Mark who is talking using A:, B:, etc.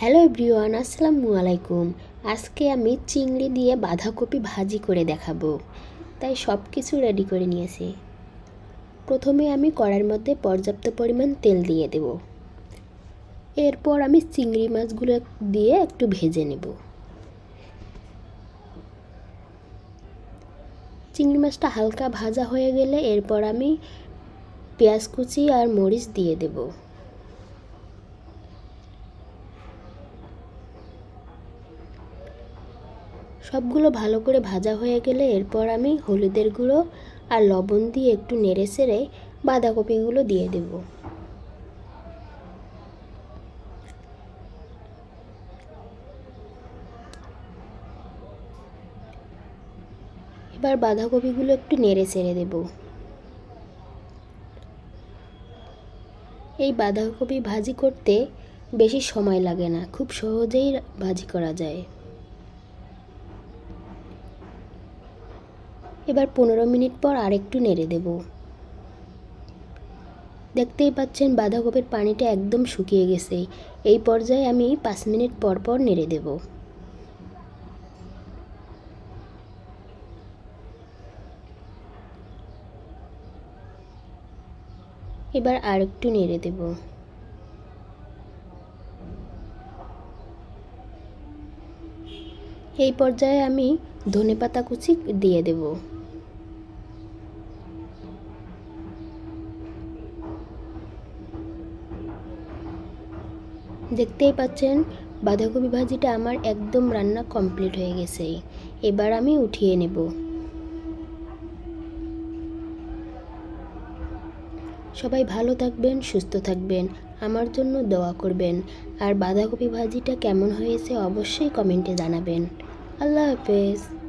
A: Hello everyone, আসসালামু আলাইকুম। আজকে আমি চিংড়ি দিয়ে বাঁধাকপি ভাজি করে দেখাবো। তাই সব কিছু রেডি করে নিয়েছি। প্রথমে আমি কড়ার মধ্যে পর্যাপ্ত পরিমাণ তেল দিয়ে দেব। এরপর আমি চিংড়ি মাছগুলো দিয়ে একটু ভেজে নেব। চিংড়ি মাছটা হালকা ভাজা হয়ে গেলে এরপর আমি পেঁয়াজ কুচি আর মরিচ দিয়ে দেবো। সবগুলো ভালো করে ভাজা হয়ে গেলে এরপর আমি হলুদের গুঁড়ো আর লবণ দিয়ে একটু নেড়ে সেড়ে বাঁধাকপিগুলো দিয়ে দেব। এবার বাঁধাকপিগুলো একটু নেড়ে ছেড়ে দেব। এই বাঁধাকপি ভাজি করতে বেশি সময় লাগে না, খুব সহজেই ভাজি করা যায়। এবার পনেরো মিনিট পর আরেকটু নেড়ে দেব। দেখতেই পাচ্ছেন বাঁধাকপির পানিটা একদম শুকিয়ে গেছে। এই পর্যায়ে আমি পাঁচ মিনিট পর পর নেড়ে দেব। এবার আরেকটু নেড়ে দেব। এই পর্যায়ে আমি ধনেপাতা কুচি দিয়ে দেব। দেখতেই পাচ্ছেন, বাঁধাকপি ভাজিটা আমার একদম রান্না কমপ্লিট হয়ে গেছে। এবার আমি উঠিয়ে নেব। সবাই ভালো থাকবেন, সুস্থ থাকবেন, আমার জন্য দোয়া করবেন। আর বাঁধাকপি ভাজিটা কেমন হয়েছে অবশ্যই কমেন্টে জানাবেন। আল্লাহ হাফেজ।